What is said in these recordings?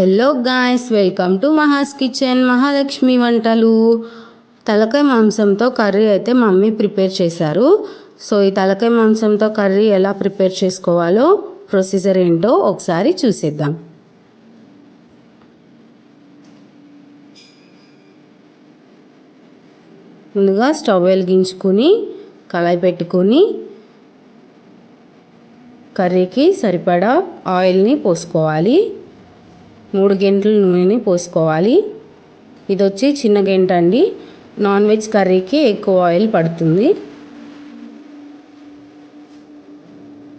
Hello guys welcome to Mahas kitchen Mahalakshmi వంటలు. తలకాయ మాంసంతో కర్రీ అయితే మమ్మీ ప్రిపేర్ చేశారు. సో ఈ తలకాయ మాంసంతో కర్రీ ఎలా ప్రిపేర్ చేసుకోవాలో ప్రొసీజర్ ఏంటో ఒకసారి చూసేద్దాం. ముందుగా స్టవ్ వెలిగించుకుని కళాయి పెట్టుకొని కర్రీకి సరిపడా ఆయిల్ని పోసుకోవాలి. మూడు గంటల నూనెని పోసుకోవాలి. ఇది వచ్చి చిన్న గంట అండి. నాన్ వెజ్ కర్రీకి ఎక్కువ ఆయిల్ పడుతుంది.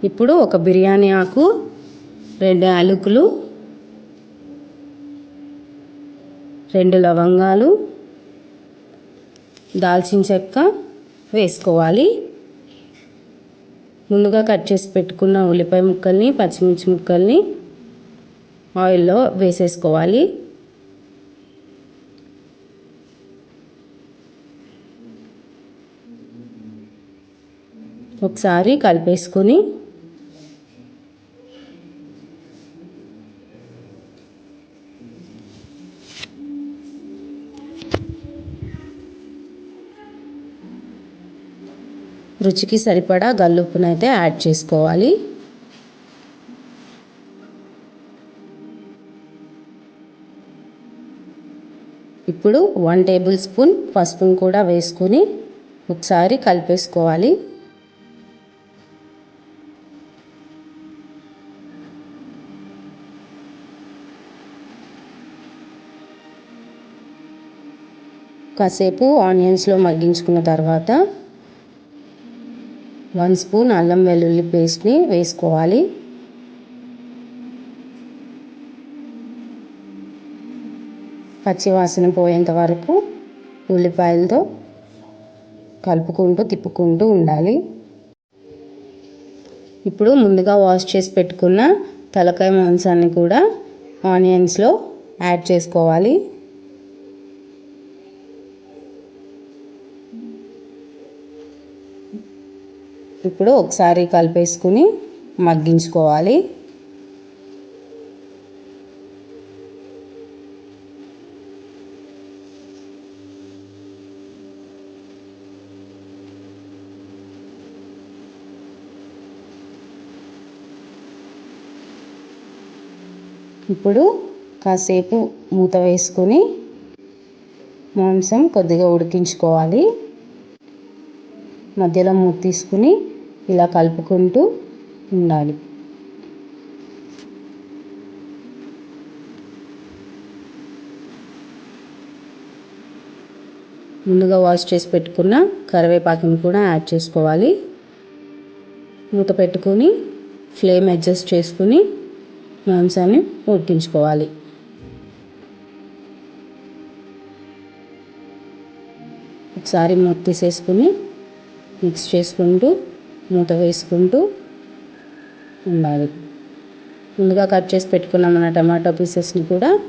ఇప్పుడు ఒక బిర్యానీ ఆకు రెండు యాలకులు రెండు లవంగాలు దాల్చిన చెక్క వేసుకోవాలి. ముందుగా కట్ చేసి పెట్టుకున్న ఉల్లిపాయ ముక్కల్ని పచ్చిమిర్చి ముక్కల్ని ఆయిల్లో వేసేసుకోవాలి. ఒకసారి కలిపేసుకొని రుచికి సరిపడా గల్లుప్పునైతే యాడ్ చేసుకోవాలి. ఇప్పుడు వన్ టేబుల్ స్పూన్ పసుపును కూడా వేసుకొని ఒకసారి కలిపేసుకోవాలి. కాసేపు ఆనియన్స్లో మగ్గించుకున్న తర్వాత వన్ స్పూన్ అల్లం వెల్లుల్లి పేస్ట్ని వేసుకోవాలి. పచ్చివాసన పోయేంత వరకు ఉల్లిపాయలతో కలుపుకుంటూ తిప్పుకుంటూ ఉండాలి. ఇప్పుడు ముందుగా వాష్ చేసి పెట్టుకున్న తలకాయ మాంసాన్ని కూడా ఆనియన్స్లో యాడ్ చేసుకోవాలి. ఇప్పుడు ఒకసారి కలిపేసుకుని మగ్గించుకోవాలి. ఇప్పుడు కాసేపు మూత వేసుకొని మాంసం కొద్దిగా ఉడికించుకోవాలి. మధ్యలో మూత తీసుకుని ఇలా కలుపుకుంటూ ఉండాలి. ముందుగా వాష్ చేసి పెట్టుకున్న కరివేపాకుని కూడా యాడ్ చేసుకోవాలి. మూత పెట్టుకొని ఫ్లేమ్ అడ్జస్ట్ చేసుకుని మాంసాన్ని ఉడికించుకోవాలి. ఒకసారి మూత తీసేసుకుని మిక్స్ చేసుకుంటూ మూత వేసుకుంటూ ఉండాలి. ముందుగా కట్ చేసి పెట్టుకున్న మన టమాటో పీసెస్ని కూడా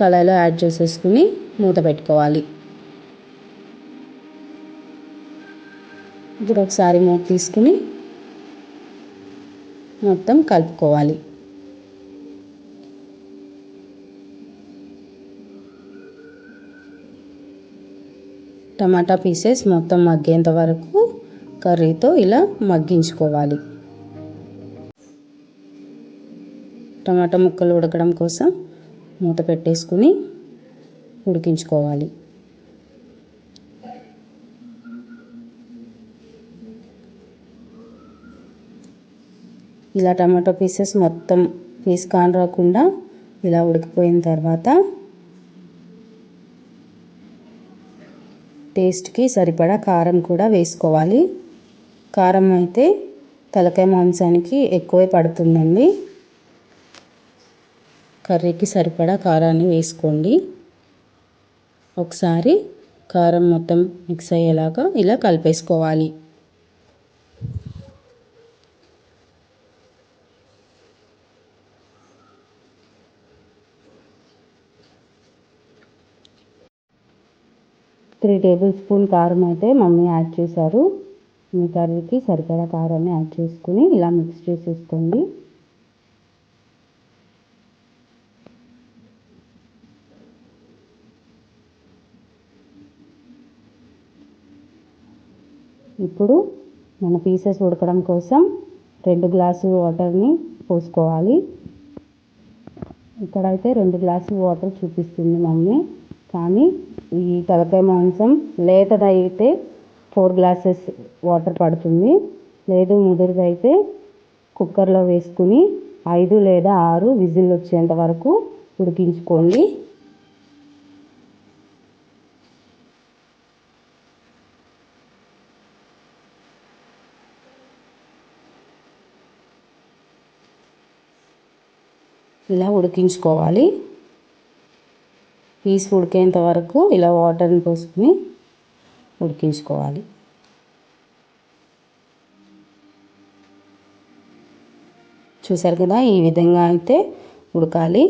కళాయిలో యాడ్ చేసేసుకుని మూత పెట్టుకోవాలి. ఇప్పుడు ఒకసారి మూత తీసుకుని మొత్తం కలుపుకోవాలి. టమాటా పీసెస్ మొత్తం మగ్గేంత వరకు కర్రీతో ఇలా మగ్గించుకోవాలి. టమాటా ముక్కలు ఉడకడం కోసం మూత పెట్టేసుకుని ఉడికించుకోవాలి. ఇలా టమాటో పీసెస్ మొత్తం పీస్ కాని రాకుండా ఇలా ఉడికిపోయిన తర్వాత టేస్ట్కి సరిపడా కారం కూడా వేసుకోవాలి. కారం అయితే తలకాయ మాంసానికి ఎక్కువే పడుతుందండి. కర్రీకి సరిపడా కారాన్ని వేసుకోండి. ఒకసారి కారం మొత్తం మిక్స్ అయ్యేలాగా ఇలా కలిపేసుకోవాలి. త్రీ టేబుల్ స్పూన్ కారం అయితే మమ్మీ యాడ్ చేశారు. మీ కర్రీకి సరిపడా కారాన్ని యాడ్ చేసుకుని ఇలా మిక్స్ చేసేసుకోండి. ఇప్పుడు మన పీసెస్ ఉడకడం కోసం రెండు గ్లాసు వాటర్ని పోసుకోవాలి. ఇక్కడైతే రెండు గ్లాసు వాటర్ చూపిస్తుంది మమ్మీ. కానీ ఈ తలకాయ మాంసం లేతదైతే ఫోర్ గ్లాసెస్ వాటర్ పడుతుంది. లేదు ముదురుదైతే కుక్కర్లో వేసుకుని ఐదు లేదా ఆరు విజిల్ వచ్చేంత వరకు ఉడికించుకోండి. ఇలా ఉడికించుకోవాలి. పీస్ ఉడికేంత వరకు ఇలా వాటర్ని పోసుకుని ఉడికించుకోవాలి. చూసారు కదా ఈ విధంగా అయితే ఉడకాలి.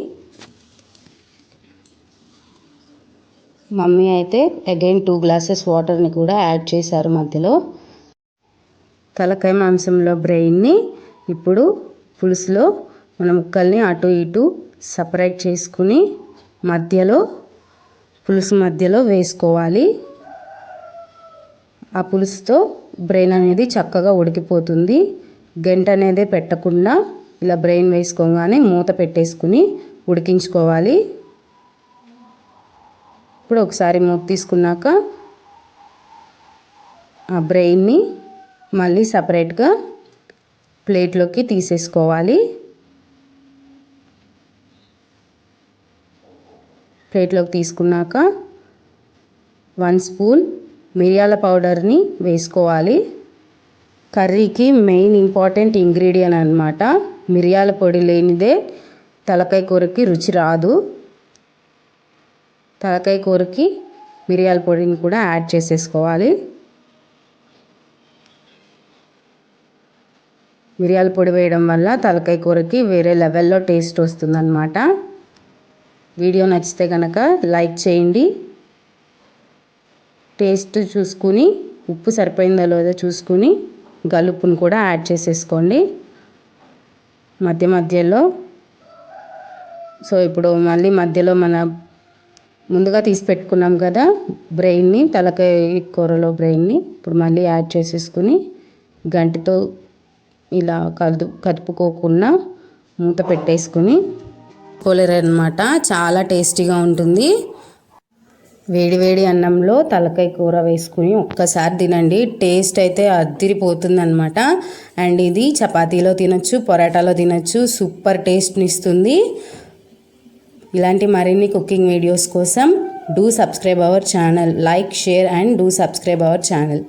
మమ్మీ అయితే అగైన్ టూ గ్లాసెస్ వాటర్ని కూడా యాడ్ చేశారు మధ్యలో. తలకాయ మాంసంలో బ్రెయిన్ని ఇప్పుడు పులుసులో మన ముక్కల్ని అటు ఇటు సపరేట్ చేసుకుని మధ్యలో పులుసు మధ్యలో వేసుకోవాలి. ఆ పులుసుతో బ్రెయిన్ అనేది చక్కగా ఉడికిపోతుంది. గంట అనేది పెట్టకుండా ఇలా బ్రెయిన్ వేసుకోగానే మూత పెట్టేసుకుని ఉడికించుకోవాలి. ఇప్పుడు ఒకసారి మూత తీసుకున్నాక ఆ బ్రెయిన్ని మళ్ళీ సపరేట్గా ప్లేట్లోకి తీసేసుకోవాలి. ప్లేట్లోకి తీసుకున్నాక వన్ స్పూన్ మిరియాల పౌడర్ని వేసుకోవాలి. కర్రీకి మెయిన్ ఇంపార్టెంట్ ఇంగ్రీడియంట్ అనమాట మిరియాల పొడి లేనిదే తలకాయ కూరకి రుచి రాదు. తలకాయ కూరకి మిరియాల పొడిని కూడా యాడ్ చేసేసుకోవాలి. మిరియాల పొడి వేయడం వల్ల తలకాయ కూరకి వేరే లెవెల్లో టేస్ట్ వస్తుందన్నమాట. వీడియో నచ్చితే కనుక లైక్ చేయండి. టేస్ట్ చూసుకుని ఉప్పు సరిపోయిందో లేదో చూసుకుని గలుపును కూడా యాడ్ చేసేసుకోండి. మధ్య మధ్యలో. సో ఇప్పుడు మళ్ళీ మధ్యలో మన ముందుగా తీసి పెట్టుకున్నాం కదా బ్రెయిన్ని తలకాయ కూరలో బ్రెయిన్ని ఇప్పుడు మళ్ళీ యాడ్ చేసేసుకుని గంటితో ఇలా కదు కదుపుకోకుండా మూత పెట్టేసుకుని కొలేరు అనమాట చాలా టేస్టీగా ఉంటుంది. వేడి వేడి అన్నంలో తలకాయ కూర వేసుకుని ఒక్కసారి తినండి. టేస్ట్ అయితే అద్దిరిపోతుంది అనమాట అండ్ ఇది చపాతీలో తినొచ్చు పొరాటాలో తినొచ్చు. సూపర్ టేస్ట్ని ఇస్తుంది. ఇలాంటి మరిన్ని కుకింగ్ వీడియోస్ కోసం do subscribe our channel. Like share and do subscribe our channel.